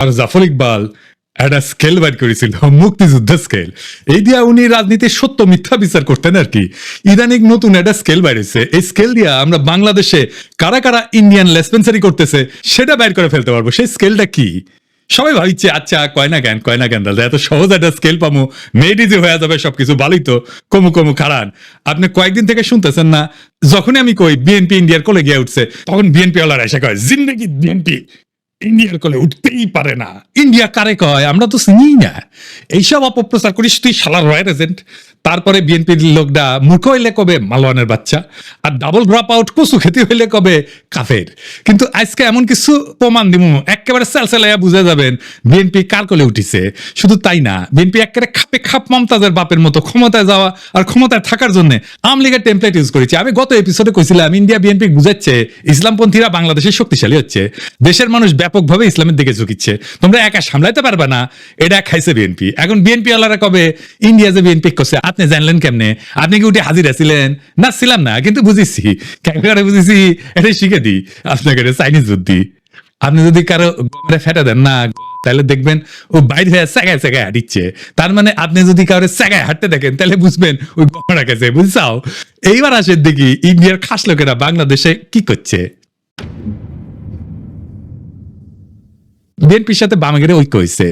আর জাফর ইকবাল একটা স্কেল বাইর করেছিল মুক্তিযুদ্ধ স্কেল এই দিয়া উনি রাজনীতির সত্য মিথ্যা বিচার করতেন আর কি। ইদানিক নতুন একটা স্কেল বাইরেছে এই স্কেল দিয়া আমরা বাংলাদেশে কারা কারা ইন্ডিয়ান লেসপেন্সারি করতেছে, সেটা বাইর করে ফেলতে পারব। সেই স্কেলটা কি? সবাই ভাবছে আচ্ছা কয়না জ্ঞান কয়না জ্ঞান দাদা, এত সহজ একটা স্কেল পামো। মেয়েটি যে হয়ে যাবে সবকিছু ভালোই তো কমু কমু খারান আপনি কয়েকদিন থেকে শুনতেছেন না, যখনই আমি কই বিএনপি ইন্ডিয়ার কোলে গিয়ে উঠছে, তখন বিএনপি ওলার এসে কয়, জিন্দগি বিএনপি ইন্ডিয়ার কোলে উঠতেই পারে না। ইন্ডিয়া কারে কয়? আমরা তো চিনি না। এইসব অপপ্রচার করিস তুই, শালার রয়্যাল এজেন্ট তারপরে বিএনপির লোকটা মূর্খ হইলে কবে? মালওয়ানের বাচ্চা। আর ডাবল ড্রপ আউট কচু খেতে হইলে কবে? কাফের। কিন্তু আজকে এমন কিছু প্রমাণ দিব একেবারে সেলসেলাইয়া বুঝে যাবেন বিএনপি কার কোলে উঠিছে। শুধু তাই না বিএনপি একেবারে খাপে খাপ মমতাজের বাপের মতো ক্ষমতায় যাওয়া আর ক্ষমতায় থাকার জন্য আওয়ামী লীগের টেমপ্লেট ইউজ করেছি। আমি গত এপিসোডে কইছিলাম ইন্ডিয়া বিএনপি বুঝাচ্ছে, ইসলামপন্থীরা বাংলাদেশে শক্তিশালী হচ্ছে। দেশের মানুষ ব্যাপকভাবে ইসলামের দিকে ঝুঁকিচ্ছে। তোমরা একা সামলাইতে পারবে না, এটা খাইছে বিএনপি। এখন বিএনপি ওয়ালারা কবে ইন্ডিয়া যে বিএনপি করছে, আপনি জানলেন কেমনে? আপনি কি উঠে হাজির আছিলেন? না, ছিলাম না, কিন্তু বুঝেছি। কেমন বুঝেছি, এটাই শিখে দিই। আপনাকে চাইনিজ বুদ্ধি। আপনি যদি কারও ফেটা দেন, না, তাহলে দেখবেন ও বাইরে সেগায় সেগায় হাঁটিচ্ছে। তার মানে আপনি যদি কারও সেগায় হাঁটতে দেখেন, তাহলে বুঝবেন ওই গমরা গেছে, বুঝছাও? এইবার আসেন দেখি ইন্ডিয়ার খাস লোকেরা বাংলাদেশে কি করছে। বিএনপির সাথে বামেগের ঐক্য হয়েছে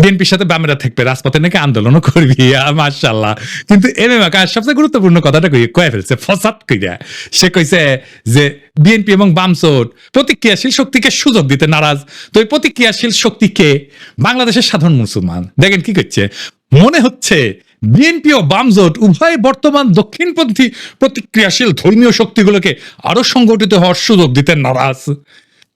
বিএনপির সাথে বামেরা থাকবে, রাজপথে নাকি আন্দোলনও করবি। মার্শাল্লাহ কিন্তু এম এম আকাশ, সবচেয়ে গুরুত্বপূর্ণ কথাটা কই কয়ে ফেলছে, ফসাদ কইরা। সে কইছে যে, বিএনপি এবং বামসোট প্রতিক্রিয়াশীল শক্তিকে সুযোগ দিতে নারাজ। তো এই প্রতিক্রিয়াশীল শক্তিকে বাংলাদেশের সাধারণ মুসলমান। দেখেন কি করছে মনে হচ্ছে বিএনপি ও বামজোট উভয় বর্তমান দক্ষিণপন্থী প্রতিক্রিয়াশীল ধর্মীয় শক্তিগুলোকে আরও সংগঠিত হওয়ার সুযোগ দিতে নারাজ।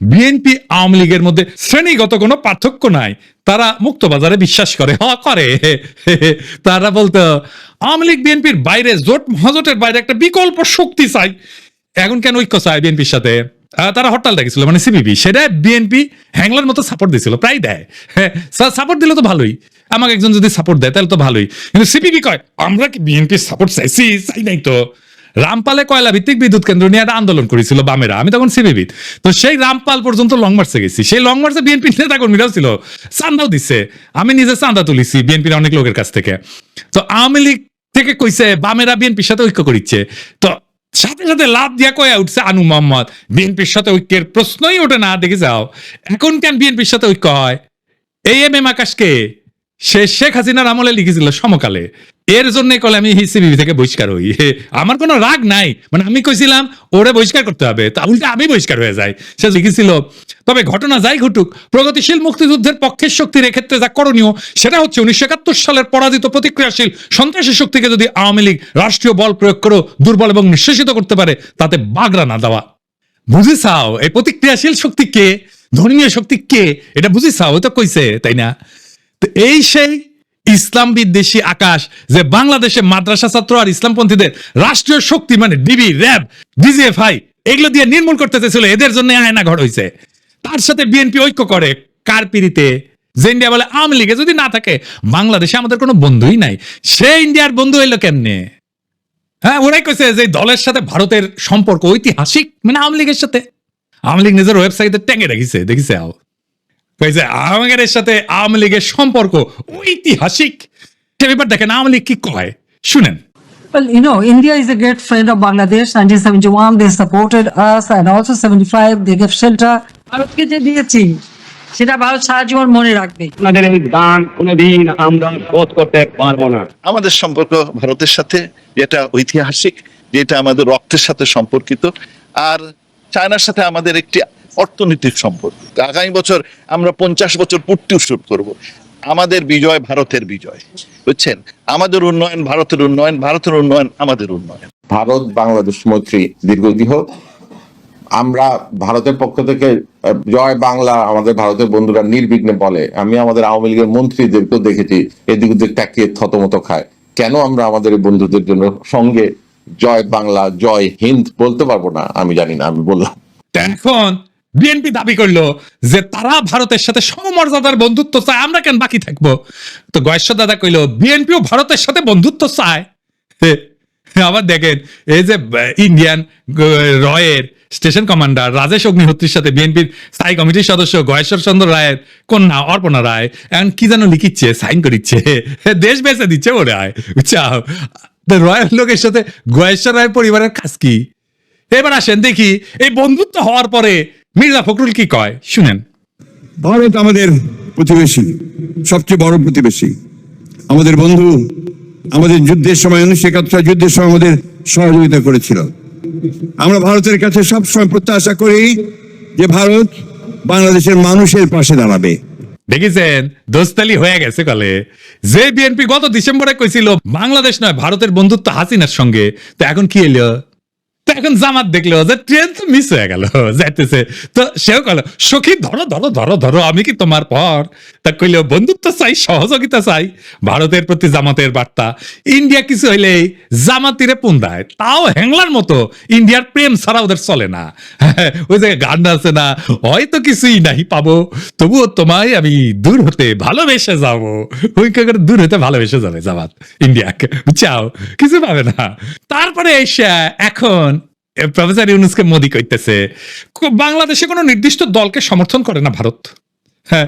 বিএনপি আওয়ামী লীগের মধ্যে শ্রেণীগত কোনো পার্থক্য নাই। তারা মুক্ত বাজারে বিশ্বাস করে। হ, করে। তারা বলতো, আওয়ামী লীগ বিএনপির বাইরে জোট মহাজোটের বাইরে একটা বিকল্প শক্তি চাই। এখন কেন ঐক্য চায় বিএনপির সাথে? তারা হরতাল ডেকেছিল মানে সিপিবি সেটা বিএনপি হ্যাংলার মতো সাপোর্ট দিছিল, প্রায় দেয়। হ্যাঁ সাপোর্ট দিলে তো ভালোই। আমাকে একজন যদি সাপোর্ট দেয়, তাহলে তো ভালোই। কিন্তু সিপিবি কয়, আমরা কি বিএনপির সাপোর্ট চাইছি? চাই নাই তো। রামপালে কয়লা ভিত্তিক বিদ্যুৎ কেন্দ্র নিয়ে একটা আন্দোলন করেছিল বামেরা, আমি তখন সিবিবিদ তো সেই রামপাল পর্যন্ত লং মার্চে গেছি। সেই লং মার্চে বিএনপি নেতা কর্মীরাও ছিল, চান্দাও দিচ্ছে আমি নিজে চান্দা তুলিছি বিএনপির অনেক লোকের কাছ থেকে। তো আওয়ামী লীগ থেকে কইছে, বামেরা বিএনপির সাথে ঐক্য করিচ্ছে। তো সাথে সাথে লাভ দিয়া কয়া উঠছে আনু মোহাম্মদ বিএনপির সাথে ঐক্যের প্রশ্নই ওঠে না, দেখে যাও। এখন কেন বিএনপির সাথে ঐক্য হয়? এই এম এম আকাশকে সে শেখ হাসিনার আমলে লিখেছিল সমকালে। এর জন্য কলে আমি সিবিবি থেকে বহিষ্কার হই। আমার কোনো রাগ নাই। মানে আমি কইছিলাম, ওরে বহিষ্কার করতে হবে। তা উল্টে আমি বহিষ্কার হয়ে যাই। সে লিখেছিল, তবে ঘটনা যাই ঘটুক, প্রগতিশীল মুক্তিযুদ্ধের পক্ষের শক্তির এক্ষেত্রে যা করণীয়, সেটা হচ্ছে উনিশশো একাত্তর সালের পরাজিত প্রতিক্রিয়াশীল সন্ত্রাসী শক্তিকে যদি আওয়ামী লীগ রাষ্ট্রীয় বল প্রয়োগ করে দুর্বল এবং নিঃশেষিত করতে পারে, তাতে বাগড়া না দেওয়া। বুঝিছাও এই প্রতিক্রিয়াশীল শক্তি কে? ধর্মীয় শক্তি কে? এটা বুঝিছাও ও তো কইছে, তাই না? তো এই সেই ইসলাম বিদ্বেষী আকাশ, যে বাংলাদেশে মাদ্রাসা ছাত্র আর ইসলামপন্থীদের রাষ্ট্রীয় শক্তি মানে ডিবি, র্যাব, ডিজিএফআই, এগুলো দিয়ে নির্মূল করতে চেয়েছিল, এদের জন্য আয়না ঘর হয়েছে তার সাথে বিএনপি ঐক্য করে, কার পিড়িতে? যে ইন্ডিয়া বলে আওয়ামী লীগে যদি না থাকে, বাংলাদেশে আমাদের কোনো বন্ধুই নাই। সে ইন্ডিয়ার বন্ধু হইল কেমনে? হ্যাঁ ওরাই কইছে যে দলের সাথে ভারতের সম্পর্ক ঐতিহাসিক মানে আওয়ামী লীগের সাথে। আওয়ামী লীগ নিজের ওয়েবসাইটে ট্যাঙ্গে রেখেছে, দেখিছে আও। কইছে আমাদের সাথে আওয়ামী লীগের সম্পর্ক ঐতিহাসিক সে ব্যাপার দেখেন আওয়ামী লীগ কি কয় শুনেন Well, you know, India is a great friend of Bangladesh. 1971, they supported us, and also 75, they gave shelter. ভারতকে যে দিয়েছি সেটা ভারত সারা জীবন মনে রাখবে আপনাদের এই দান কোনোদিন আমরা বোধ করতে পারব না আমাদের সম্পর্ক ভারতের সাথে যেটা ঐতিহাসিক যেটা আমাদের রক্তের সাথে সম্পর্কিত আর চায়নার সাথে আমাদের একটি অর্থনৈতিক সম্পর্ক আগামী বছর আমরা পঞ্চাশ বছর পূর্তি উৎসব করব। আমাদের বিজয় ভারতের বিজয়। বুঝছেন? আমাদের উন্নয়ন ভারতের উন্নয়ন ভারতের উন্নয়ন আমাদের উন্নয়ন। ভারত বাংলাদেশ মৈত্রী দীর্ঘদিন আমরা ভারতের পক্ষ থেকে জয় বাংলা আমাদের ভারতের বন্ধুরা নির্বিঘ্নে বলে। আমি আমাদের আওয়ামী লীগের মন্ত্রীদেরকেও দেখেছি এদিক ওদিক তাকিয়ে থতমত খায়। কেন আমরা আমাদের এই বন্ধুদের জন্য সঙ্গে জয় বাংলা জয় হিন্দ বলতে পারব না? আমি জানি না আমি বললাম। এখন বিএনপি দাবি করল যে তারা ভারতের সাথে সমমর্যাদার বন্ধুত্ব চায়। আমরা কেন বাকি থাকব? তো গয়েশ্বর দাদা কইলো বিএনপিও ভারতের সাথে বন্ধুত্ব চায়। আবার দেখেন, এই যে ইন্ডিয়ান রয়ের স্টেশন কমান্ডার রাজেশ অগ্নিহোত্রীর সাথে বিএনপির স্থায়ী কমিটির সদস্য গয়েশ্বর চন্দ্র রায়ের কন্যা অর্পণা রায় এখন কি যেন লিখিচ্ছে, সাইন করিচ্ছে। দেশ বেঁচে দিচ্ছে ওরে আয় তো রয়ের লোকের সাথে গয়েশ্বর রায়ের পরিবারের কাজ কি? এবার আসেন দেখি, এই বন্ধুত্ব হওয়ার পরে মির্জা ফখরুল কি কয়? শুনেন। ভারত আমাদের প্রতিবেশী সবচেয়ে বড় প্রতিবেশী। আমাদের বন্ধু আমাদের যুদ্ধের সময় উনিশশো একাত্তর যুদ্ধের সময় আমাদের সহযোগিতা করেছিল। আমরা ভারতের কাছে সবসময় প্রত্যাশা করি যে ভারত বাংলাদেশের মানুষের পাশে দাঁড়াবে। দেখেছেন? দোস্তালি হয়ে গেছে কলে যে বিএনপি গত ডিসেম্বরে কইছিল বাংলাদেশ নয় ভারতের বন্ধুত্ব হাসিনার সঙ্গে। তো এখন কি এলো তো এখন জামাত দেখল যে ট্রেন তো মিস হয়ে গেল, যাইতেছে। তো সেও কল, সখী, ধরো ধরো ধরো ধরো, আমি কি তোমার পর? তা কইল, বন্ধুত্ব চাই, সহযোগিতা চাই, ভারতের প্রতি জামাতের বার্তা। ইন্ডিয়া কিছু হইলেই জামাতিরে পুন দেয় তাও হ্যাংলার মতো, ইন্ডিয়ার প্রেম ছাড়া ওদের চলে না। ওই যে গান আছে না, হয়তো কিছুই নাই পাবো, তবুও তোমায় আমি দূর হতে ভালোবেসে যাব। ওই করে দূর হতে ভালোবেসে যাবে জামাত, ইন্ডিয়াকে। চাও, কিছু পাবে না। তারপরে এসে এখন প্রফেসর ইউনুসকে মোদি কইতেছে বাংলাদেশে কোনো নির্দিষ্ট দলকে সমর্থন করে না ভারত। হ্যাঁ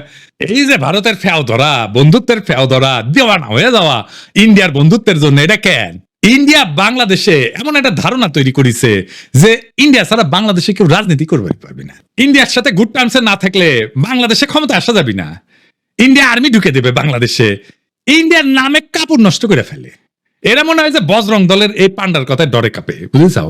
এই যে ভারতের ফেও ধরা বন্ধুত্বের ফেও ধরা দেওয়ানা হয়ে যাওয়া, ইন্ডিয়ার বন্ধুত্বের জন্য এটা কেন? ইন্ডিয়া বাংলাদেশে এমন একটা ধারণা তৈরি করেছে যে ইন্ডিয়া ছাড়া বাংলাদেশে কেউ রাজনীতি করবে পারবে না। ইন্ডিয়ার সাথে গুড টার্মসে না থাকলে বাংলাদেশে ক্ষমতা আসা যাবে না। ইন্ডিয়া আর্মি ঢুকে দেবে বাংলাদেশে। ইন্ডিয়ার নামে কাপড় নষ্ট করে ফেলে। এরা মনে হয় যে বজরং দলের এই পান্ডার কথায় ডরে কাঁপে বুঝে যাও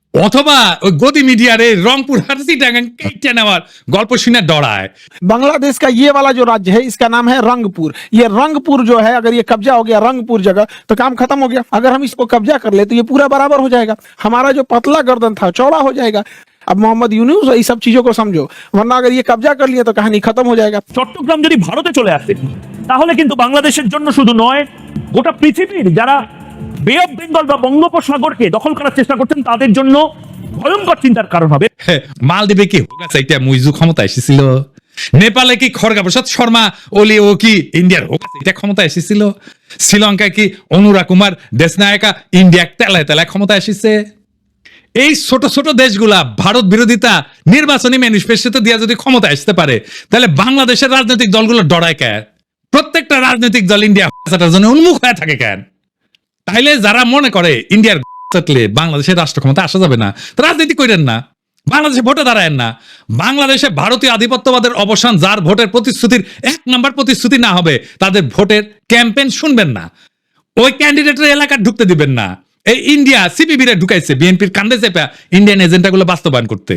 অথবা ওই গদি মিডিয়ারে রংপুর হাসি টাঙ্গান কেটে নেওয়ার গল্প শুনে ডরায় बांग्लादेश का ये वाला जो राज्य है इसका नाम है रंगपुर ये रंगपुर जो है अगर ये कब्जा हो गया रंगपुर जगह तो काम खत्म हो गया अगर हम इसको कब्जा कर ले तो ये पूरा बराबर हो जाएगा हमारा जो पतला गर्दन था चौड़ा हो जाएगा अब मोहम्मद यूनुस ये सब चीजों को समझो वरना अगर ये कब्जा कर लिए तो कहानी खत्म हो जाएगा চট্টগ্রাম যদি ভারতে চলে আসে তাহলে কিন্তু বাংলাদেশের জন্য শুধু নয় গোটা পৃথিবীর যারা বে অফ বেঙ্গল বা বঙ্গোপসাগরকে দখল করার চেষ্টা করছেন, তাদের জন্য ভয়ঙ্কর চিন্তার কারণ হবে। মালদ্বীপে কি এটা মুইজু ক্ষমতা এসেছিল। নেপালে কি খড়গা? প্রসাদ শর্মা ওলি ও কি ইন্ডিয়ার এটা ক্ষমতা এসেছিল। শ্রীলঙ্কায় কি অনুরা কুমার, দেশনায়কা, ইন্ডিয়া তেলায় তেলায় ক্ষমতা এসেছে। এই ছোট ছোট দেশগুলা ভারত বিরোধিতা নির্বাচনী ম্যানিফেস্টোতে দিয়া যদি ক্ষমতা আসতে পারে, তাহলে বাংলাদেশের রাজনৈতিক দলগুলো ডরায় কেন প্রত্যেকটা রাজনৈতিক দল ইন্ডিয়া জন্য উন্মুখ হয়ে থাকে কেন তাইলে যারা মনে করে ইন্ডিয়ার থাকলে বাংলাদেশের রাষ্ট্র ক্ষমতা আসা যাবে না, রাজনীতি করেন না, বাংলাদেশে ভোটে দাঁড়ায়েন না, বাংলাদেশে ভারতীয় আধিপত্যবাদের অবসান যার ভোটের প্রতিশ্রুতির এক নম্বর প্রতিশ্রুতি না হবে, তাদের ভোটের ক্যাম্পেইন শুনবেন না। ওই ক্যান্ডিডেটের এলাকা ঢুকতে দিবেন না। এই ইন্ডিয়া সিপিবি রে ঢুকাইছে, বিএনপির কান্দে চেপা ইন্ডিয়ান এজেন্ডাগুলো বাস্তবায়ন করতে।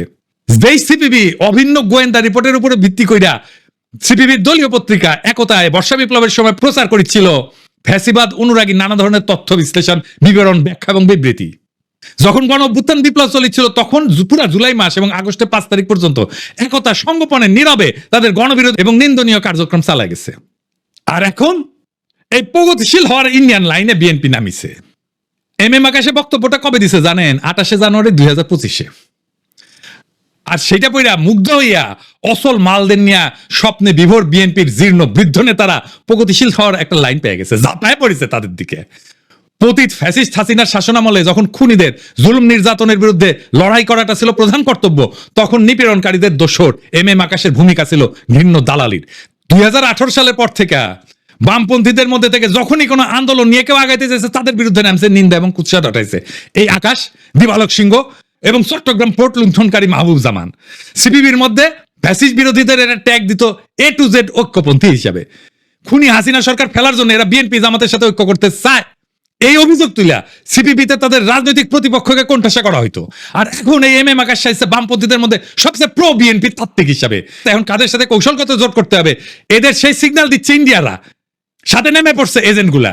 যেই সিপিবি অভিন্ন গোয়েন্দা রিপোর্টের উপরে ভিত্তি কইরা সিপিবির দলীয় পত্রিকা একতায় বর্ষা বিপ্লবের সময় প্রচার করেছিল ফ্যাসিবাদ, অনুরাগী, নানা ধরনের তথ্য বিশ্লেষণ, বিবরণ, ব্যাখ্যা এবং বিবৃতি। যখন গণ অভ্যুত্থান বিপ্লব চলেছিল, তখন পুরা জুলাই মাস এবং আগস্টের পাঁচ তারিখ পর্যন্ত একতা সংগোপনে নীরবে তাদের গণবিরোধ এবং নিন্দনীয় কার্যক্রম চালা গেছে। আর এখন এই প্রগতিশীল হওয়ার ইন্ডিয়ান লাইনে বিএনপি নামিছে। এম এম আকাশে বক্তব্যটা কবে দিছে জানেন? আঠাশে জানুয়ারি দুই হাজার পঁচিশে। আর সেটা পইরা মুগ্ধ হইয়া অসল মালদের নিয়া স্বপ্নে বিভোর বিএনপির জীর্ণ বৃদ্ধ নেতারা প্রগতিশীল হওয়ার একটা লাইন পেয়ে গেছে যাতায় পড়েছে তাদের দিকে। পতিত ফ্যাসিস্ট হাসিনার শাসনামলে যখন খুনিদের জুলুম নির্যাতনের বিরুদ্ধে লড়াই করাটা ছিল প্রধান কর্তব্য, তখন নিপীড়নকারীদের দোষর এম এম আকাশের ভূমিকা ছিল ঘৃণ্য দালালির। দুই হাজার আঠারো সালের পর থেকে বামপন্থীদের মধ্যে থেকে যখনই কোনো আন্দোলন নিয়ে কেউ আগাইতে চেয়েছে তাদের বিরুদ্ধে নামছে নিন্দা এবং কুৎসা ডটাইছে এই আকাশ, দিবালক সিংহ এবং চট্টগ্রাম পোর্ট লুণ্ঠনকারী মাহবুব জামান সিপিবির মধ্যে ফ্যাসিস বিরোধীদের এরা ট্যাগ দিত এ টু জেড ঐক্যপন্থী হিসাবে। খুনি হাসিনা সরকার ফেলার জন্য এরা বিএনপি জামাতের সাথে ঐক্য করতে চায়। এই অভিযোগ তুইলা সিপিপিতে তাদের রাজনৈতিক প্রতিপক্ষকে কোণঠাসা করা হইতো। আর এখন এই এম এম আকাশ সাহিত্যে বামপন্থীদের মধ্যে সবচেয়ে প্রো বিএনপি তাত্ত্বিক হিসাবে। এখন কাদের সাথে কৌশলগত জোট করতে হবে? এদের সেই সিগন্যাল দিচ্ছে ইন্ডিয়ারা। সাথে নেমে পড়ছে এজেন্টগুলা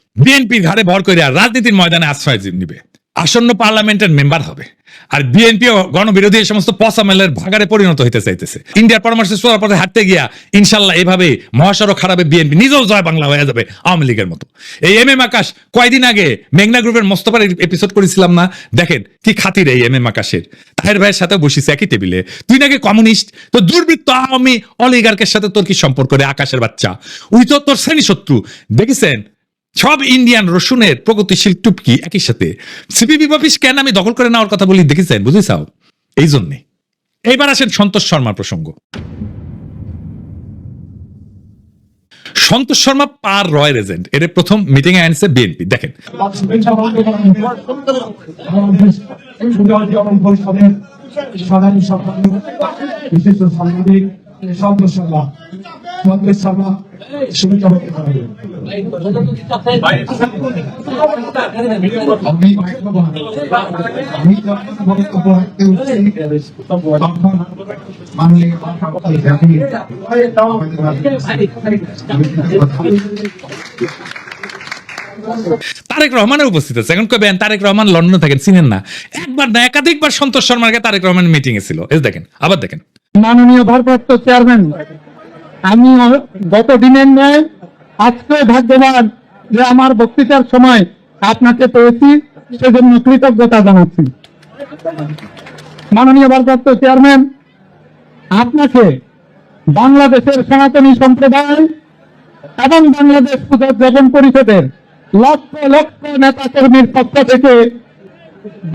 বিএনপির ঘাড়ে ভর করে আর রাজনীতির ময়দানে আশ্রয় নিবে। আসন্ন পার্লামেন্টের মেম্বার হবে। আর বিএনপি ও গণবিরোধী এই সমস্ত পসামেলের ভাগারে পরিণত হইতে চাইতেছে। ইন্ডিয়ার পরামর্শ সোয়ার পথে হাঁটতে গিয়া ইনশাল্লাহ এভাবে মহাসড়ক খারাপে বিএনপি নিজেও জয় বাংলা হয়ে যাবে আওয়ামী লীগের মতো। এই এম এম আকাশ কয়দিন আগে মেঘনা গ্রুপের মোস্তফার এপিসোড করেছিলাম না? দেখেন কি খাতির এই এম এম আকাশের। তাহের ভাইয়ের সাথে বসিস একই টেবিলে তুই নাকি কমিউনিস্ট তো দুর্বৃত্ত আওয়ামী অলিগার্কের সাথে তোর কি সম্পর্ক রে আকাশের বাচ্চা? উই তো তোর শ্রেণি শত্রু দেখেছেন? সব ইন্ডিয়ান রসুনের প্রগতিশীল টুপকি একই সাথে। সিপিবি অফিস কেন আমি দখল করে নেওয়ার কথা বলি দেখেছেন, বুঝেছাও? এই জন্যে। এইবার আসেন সন্তোষ শর্মার প্রসঙ্গ। সন্তোষ শর্মা পার রয় রেজেন্ট এর প্রথম মিটিং এ আনছে বিএনপি। দেখেন। সন্তোষ সন্তোষ শর্মা তারেক রহমানের উপস্থিত আছে। এখন কবেন তারেক রহমান লন্ডনে থাকেন চিনেন না। একবার না, একাধিকবার সন্তোষ শর্মাকে তারেক রহমান মিটিং এ ছিল। দেখেন, আবার দেখেন। মাননীয় ভারপ্রাপ্ত চেয়ারম্যান, আমি গত দিনের ন্যায় আজকে ভাগ্যবান যে আমার বক্তৃতার সময় আপনাকে পেয়েছি, সেজন্য কৃতজ্ঞতা জানাচ্ছি। মাননীয় ভারপ্রাপ্ত চেয়ারম্যান, আপনাকে বাংলাদেশের সনাতনী সম্প্রদায় এবং বাংলাদেশ পূজা পরিষদের লক্ষ লক্ষ নেতা কর্মীর পক্ষ থেকে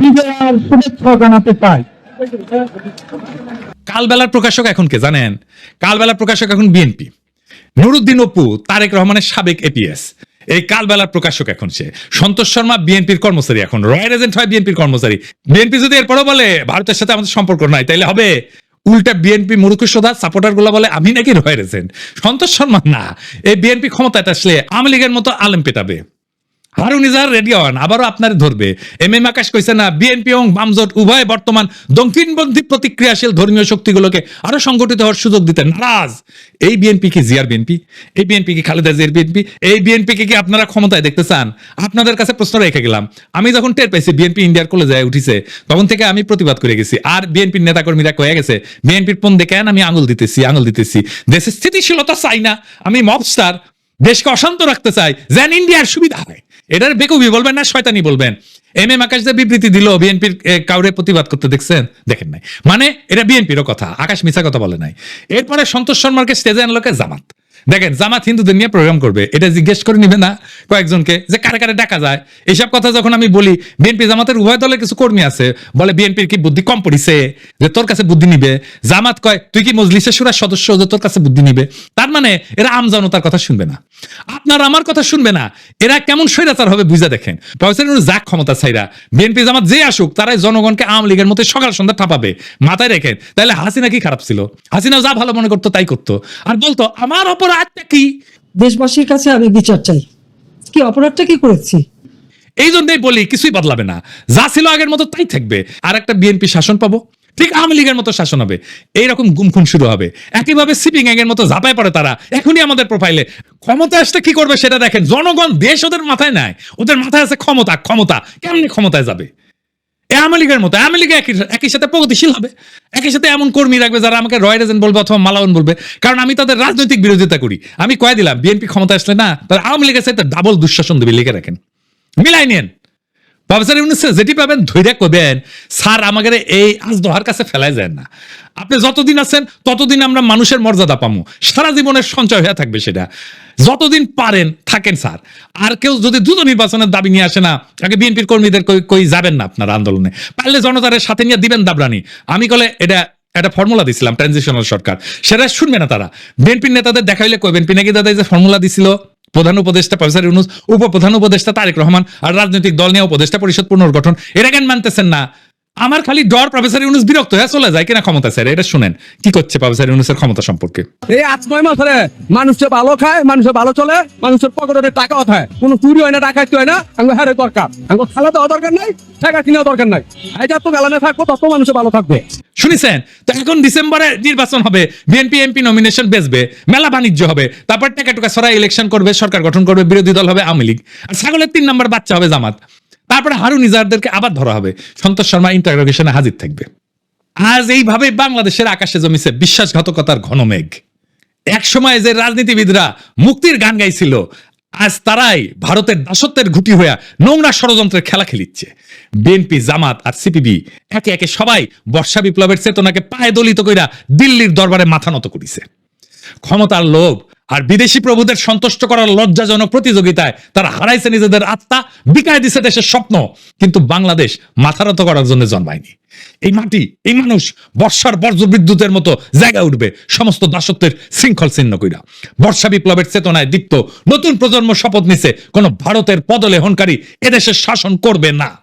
বিজয়ার শুভেচ্ছা জানাতে চাই। কালবেলার প্রকাশক এখন কে জানেন? কালবেলার প্রকাশক এখন বিএনপি। নুরুদ্দিন অপু, তারেক রহমানের সাবেক এপিএস এই কালবেলার প্রকাশক এখন সে। সন্তোষ শর্মা বিএনপির কর্মচারী এখন। রয়্যাল এজেন্ট হয় বিএনপির কর্মচারী। বিএনপি যদি এরপরও বলে, ভারতের সাথে আমাদের সম্পর্ক নাই, তাইলে হবে? উল্টা বিএনপি মুরুকুশোধা সাপোর্টারগুলো বলে, আমি নাকি রয়্যাল এজেন্ট? সন্তোষ শর্মা না। এই বিএনপি ক্ষমতায় আসলে আওয়ামী লীগের মতো আলেম পেটাবে। হারুন ইজার রেডি হন, আবারও আপনার ধরবে। এম এম আকাশ কইছে না, বিএনপি এবং বামজোট উভয় বর্তমান দক্ষিণপন্থী প্রতিক্রিয়াশীল ধর্মীয় শক্তিগুলোকে আরও সংগঠিত হওয়ার সুযোগ দিতে নারাজ। এই বিএনপি কি জিয়ার বিএনপি? এই বিএনপি কি খালেদা জিয়ার বিএনপি? এই বিএনপি কে কি আপনারা ক্ষমতায় দেখতে চান? আপনাদের কাছে প্রশ্ন রেখে গেলাম। আমি যখন টের পাইছি, বিএনপি ইন্ডিয়ার কলে যায় উঠিছে, তখন থেকে আমি প্রতিবাদ করে গেছি। আর বিএনপির নেতাকর্মীরা কয়ে গেছে, বিএনপির পন দেখেন আমি আঙুল দিতেছি আঙুল দিতেছি? দেশের স্থিতিশীলতা চাই না, আমি মবস্টার, দেশকে অশান্ত রাখতে চাই, যেন ইন্ডিয়ার সুবিধা হয়। এটার বেকুবি বলবেন না, শয়তানি বলবেন। এম এম আকাশ বিবৃতি দিল, বিএনপির কাউরে প্রতিবাদ করতে দেখছেন? দেখেন নাই। মানে এটা বিএনপিরও কথা, আকাশ মিছা কথা বলে নাই। এরপরে সন্তোষ শর্মাকে স্টেজে আনলোকে জামাত। দেখেন, জামাত হিন্দুদের নিয়ে প্রোগ্রাম করবে। এটা জিজ্ঞেস করে নিবে না কয়েকজনকে যে কারে কারে ডাকা যায়। এইসব কথা যখন আমি বলি বিএনপি জামাতের উভয় দলের কিছু কর্মী আছে, বলে বিএনপির কি বুদ্ধি কম পড়িছে? যে তোর কাছে বুদ্ধি নিবে। জামাত কয়, তুই কি মজলিসের সুরার সদস্য যে তোর কাছে বুদ্ধি নিবে? তার মানে এরা আম জনতার কথা শুনবে না। আপনার আমার কথা শুনবে না। এরা কেমন স্বৈরাচার হবে বুঝা দেখেন। পয়সার যাক ক্ষমতা ছাইরা বিএনপি জামাত যে আসুক, তারাই জনগণকে আওয়ামী লীগের মতো সকাল সন্ধ্যা ঠাপাবে। মাথায় রেখেন তাহলে হাসিনা কি খারাপ ছিল? হাসিনা যা ভালো মনে করতো, তাই করতো। আর বলতো, আমার অপরাধটা কি? দেশবাসীর কাছে আমি বিচার চাই। কি অপরাধটা কি করেছি? এই জন্যই বলি কিছুই বদলাবে না। যা ছিল আগের মতো তাই থাকবে। আর একটা বিএনপি শাসন পাবো। ঠিক আওয়ামী লীগের মতো শাসন হবে। এইরকম গুমখুন শুরু হবে। একইভাবে সিপিং এর মতো ঝাঁপায় পড়ে তারা। এখনই আমাদের প্রোফাইলে ক্ষমতা আসতে কি করবে সেটা দেখেন। জনগণ দেশ ওদের মাথায় নাই ওদের মাথায় আছে ক্ষমতা। ক্ষমতা কেমনি ক্ষমতায় যাবে? আওয়ামী লীগের মতো, আওয়ামী লীগ একই একই সাথে প্রগতিশীল হবে। একই সাথে এমন কর্মী রাখবে যারা আমাকে রয় রেজেন্ট বলবে অথবা মালাউন বলবে। কারণ আমি তাদের রাজনৈতিক বিরোধিতা করি। আমি কয়ে দিলাম বিএনপি ক্ষমতা আসলে না তাহলে আওয়ামী লীগের সাথে ডাবল দুঃশাসন দেবে, লিখে রাখেন। মিলাই নেন প্রফেসর ইউনুস যেটি পাবেন ধৈর্য করবেন স্যার আমাদের এই আজ দোহার কাছে ফেলাই যায় না। আপনি যতদিন আছেন, ততদিন আমরা মানুষের মর্যাদা পামু। সারা জীবনের সঞ্চয় হয়ে থাকবে সেটা। যতদিন পারেন, থাকেন স্যার। আর কেউ যদি দ্রুত নির্বাচনের দাবি নিয়ে আসে না, আগে বিএনপির কর্মীদের কই যাবেন না আপনার আন্দোলনে। পারলে জনতারের সাথে নিয়ে দিবেন দাবরানি আমি কলে এটা একটা ফর্মুলা দিছিলাম ট্রানজিশনাল সরকার সেটা শুনবে না তারা। বিএনপির নেতাদের দেখাইলে কই বিএনপি নাকি দাদা যে ফর্মুলা দিছিল, প্রধান উপদেষ্টা প্রফেসর ইউনুস, উপপ্রধান উপদেষ্টা তারেক রহমান আর রাজনৈতিক দল নিয়ে উপদেষ্টা পরিষদ পুনর্গঠন। এটা কেন মানতেছেন না। আমার খালি ডর প্রফেসর ইউনুস বিরক্ত হয়ে চলে যায় কিনা ক্ষমতা স্যার এটা শুনেন। কি করছে প্রফেসর ইউনুসের ক্ষমতা সম্পর্কে? এই আজ নয় মাস ধরে মানুষে ভালো খায় মানুষে ভালো চলে মানুষের পকেটে টাকা হয় কোনো চুরি হয় না ডাকাতি হয় না আমি হ্যাঁ দরকার। আমি খালা দেওয়া দরকার নাই টাকা কিনেও দরকার নাই। এই যত বেলানে থাকব তত মানুষে ভালো থাকবে। শুনেছেন তো এখন ডিসেম্বরে নির্বাচন হবে বিএনপি এমপি নমিনেশন বেচবে মেলা বাণিজ্য হবে তারপর টাকা টুকা সরাই ইলেকশন করবে সরকার গঠন করবে বিরোধী দল হবে আওয়ামী লীগ। আর ছাগলের তিন নম্বর বাচ্চা হবে জামাত। তারপরে হারুন ইজারদেরকে আবার ধরা হবে। সন্তোষ শর্মা ইন্টারোগেশনে হাজির থাকবে। আজ এইভাবে বাংলাদেশের আকাশে জমিছে বিশ্বাসঘাতকতার ঘন মেঘ। এক সময় যে রাজনীতিবিদরা মুক্তির গান গাইছিল, আজ তারাই ভারতের দাসত্বের ঘুটি হইয়া নোংরা ষড়যন্ত্রের খেলা খেলিচ্ছে। বিএনপি জামাত আর সিপিবি একে একে সবাই বর্ষা বিপ্লবের চেতনাকে পায়ে দলিত কইরা দিল্লির দরবারে মাথা নত করিছে। ক্ষমতার লোভ আর বিদেশি প্রভুদের সন্তুষ্ট করার লজ্জাজনক প্রতিযোগিতায় তারা হারাইছে নিজেদের আত্মা, বিকায় দিছে দেশের স্বপ্ন। কিন্তু বাংলাদেশ মাথারত করার জন্য জন্মায়নি। এই মাটি, এই মানুষ বর্ষার বর্জ্য বিদ্যুতের মতো জায়গা উঠবে, সমস্ত দাসত্বের শৃঙ্খল ছিন্ন কইরা। বর্ষা বিপ্লবের চেতনায় দীপ্ত নতুন প্রজন্ম শপথ নিছে, কোন ভারতের পদলেহনকারী এদেশের শাসন করবে না।